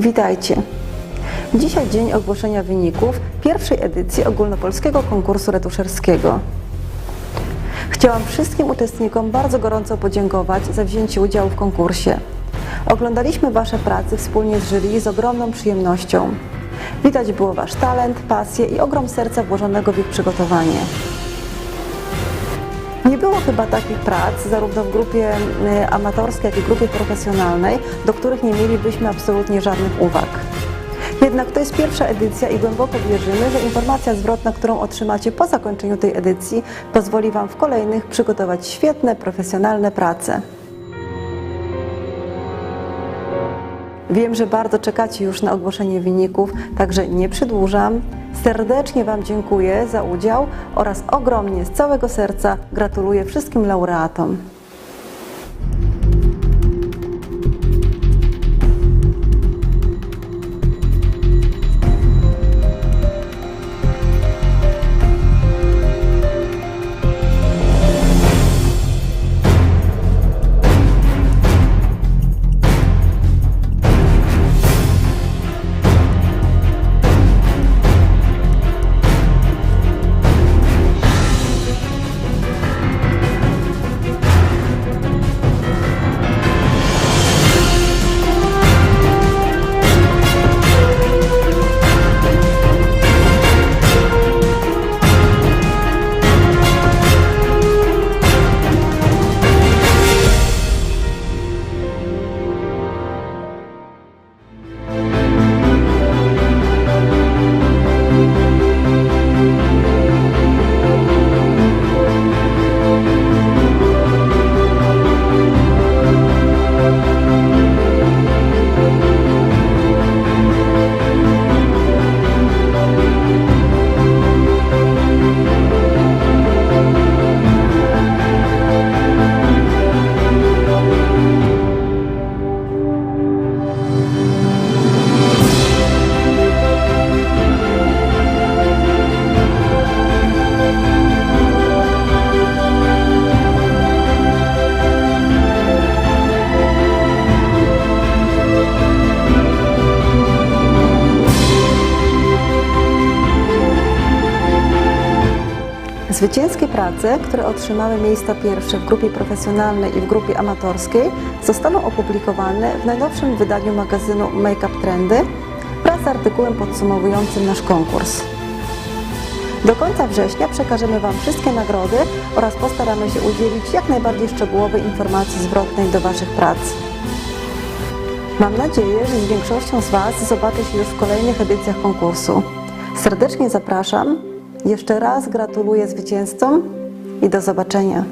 Witajcie. Dzisiaj dzień ogłoszenia wyników pierwszej edycji ogólnopolskiego konkursu retuszerskiego. Chciałam wszystkim uczestnikom bardzo gorąco podziękować za wzięcie udziału w konkursie. Oglądaliśmy Wasze prace wspólnie z jury z ogromną przyjemnością. Widać było Wasz talent, pasję i ogrom serca włożonego w ich przygotowanie. Było chyba takich prac, zarówno w grupie y, amatorskiej, jak i grupie profesjonalnej, do których nie mielibyśmy absolutnie żadnych uwag. Jednak to jest pierwsza edycja i głęboko wierzymy, że informacja zwrotna, którą otrzymacie po zakończeniu tej edycji, pozwoli Wam w kolejnych przygotować świetne, profesjonalne prace. Wiem, że bardzo czekacie już na ogłoszenie wyników, także nie przedłużam. Serdecznie Wam dziękuję za udział oraz ogromnie z całego serca gratuluję wszystkim laureatom. Zwycięskie prace, które otrzymały miejsca pierwsze w grupie profesjonalnej i w grupie amatorskiej, zostaną opublikowane w najnowszym wydaniu magazynu Make Up Trendy wraz z artykułem podsumowującym nasz konkurs. Do końca września przekażemy Wam wszystkie nagrody oraz postaramy się udzielić jak najbardziej szczegółowej informacji zwrotnej do Waszych prac. Mam nadzieję, że z większością z Was zobaczę się już w kolejnych edycjach konkursu. Serdecznie zapraszam. Jeszcze raz gratuluję zwycięzcom i do zobaczenia.